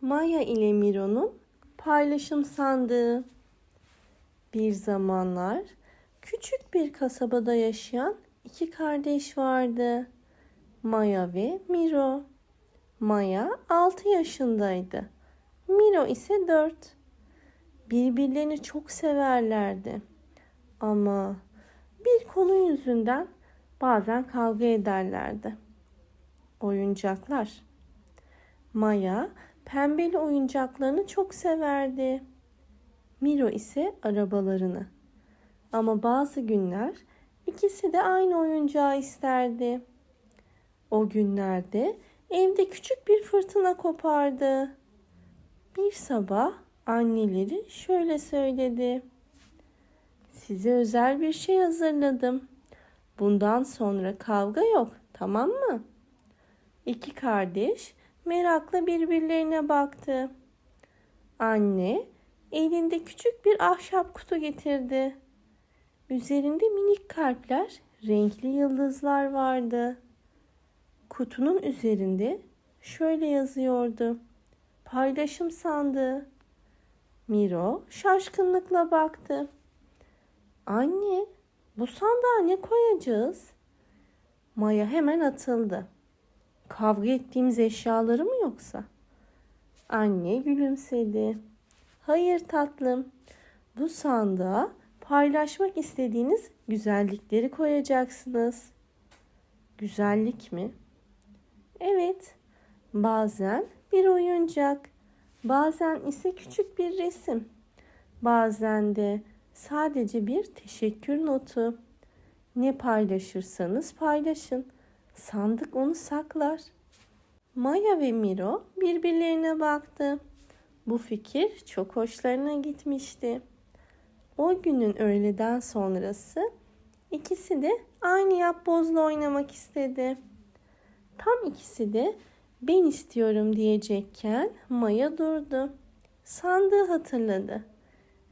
Maya ile Miro'nun paylaşım sandığı. Bir zamanlar küçük bir kasabada yaşayan iki kardeş vardı. Maya ve Miro. Maya 6 yaşındaydı. Miro ise 4. Birbirlerini çok severlerdi. Ama bir konu yüzünden bazen kavga ederlerdi. Oyuncaklar. Maya pembeli oyuncaklarını çok severdi. Miro ise arabalarını. Ama bazı günler ikisi de aynı oyuncağı isterdi. O günlerde evde küçük bir fırtına kopardı. Bir sabah anneleri şöyle söyledi. Size özel bir şey hazırladım. Bundan sonra kavga yok, tamam mı? İki kardeş merakla birbirlerine baktı. Anne elinde küçük bir ahşap kutu getirdi. Üzerinde minik kalpler, renkli yıldızlar vardı. Kutunun üzerinde şöyle yazıyordu. Paylaşım sandığı. Miro şaşkınlıkla baktı. Anne, bu sandığa ne koyacağız? Maya hemen atıldı. Kavga ettiğimiz eşyaları mı yoksa? Anne gülümsedi. Hayır tatlım. Bu sandığa paylaşmak istediğiniz güzellikleri koyacaksınız. Güzellik mi? Evet. Bazen bir oyuncak, bazen ise küçük bir resim. Bazen de sadece bir teşekkür notu. Ne paylaşırsanız paylaşın. Sandık onu saklar. Maya ve Miro birbirlerine baktı. Bu fikir çok hoşlarına gitmişti. O günün öğleden sonrası ikisi de aynı yapbozla oynamak istedi. Tam ikisi de ben istiyorum diyecekken Maya durdu. Sandığı hatırladı.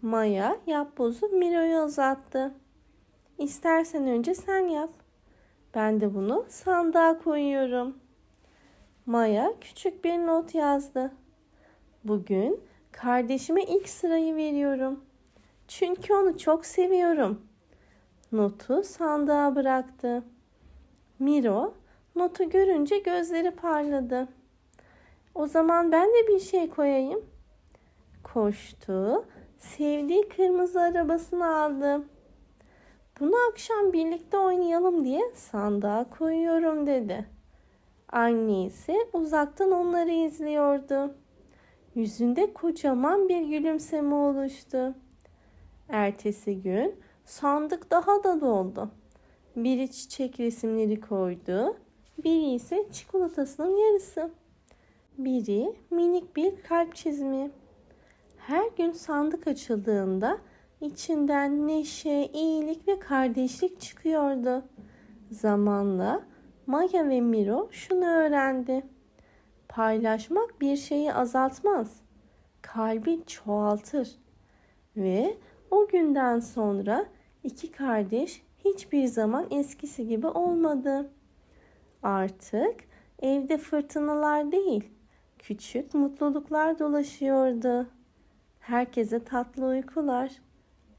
Maya yapbozu Miro'ya uzattı. İstersen önce sen yap. Ben de bunu sandığa koyuyorum. Maya küçük bir not yazdı. Bugün kardeşime ilk sırayı veriyorum. Çünkü onu çok seviyorum. Notu sandığa bıraktı. Miro notu görünce gözleri parladı. O zaman ben de bir şey koyayım. Koştu, sevdiği kırmızı arabasını aldı. Bunu akşam birlikte oynayalım diye sandığa koyuyorum dedi. Anne ise uzaktan onları izliyordu. Yüzünde kocaman bir gülümseme oluştu. Ertesi gün sandık daha da doldu. Biri çiçek resimleri koydu, biri ise çikolatasının yarısı. Biri minik bir kalp çizimi. Her gün sandık açıldığında içinden neşe, iyilik ve kardeşlik çıkıyordu. Zamanla Maya ve Miro şunu öğrendi. Paylaşmak bir şeyi azaltmaz. Kalbi çoğaltır. Ve o günden sonra iki kardeş hiçbir zaman eskisi gibi olmadı. Artık evde fırtınalar değil, küçük mutluluklar dolaşıyordu. Herkese tatlı uykular.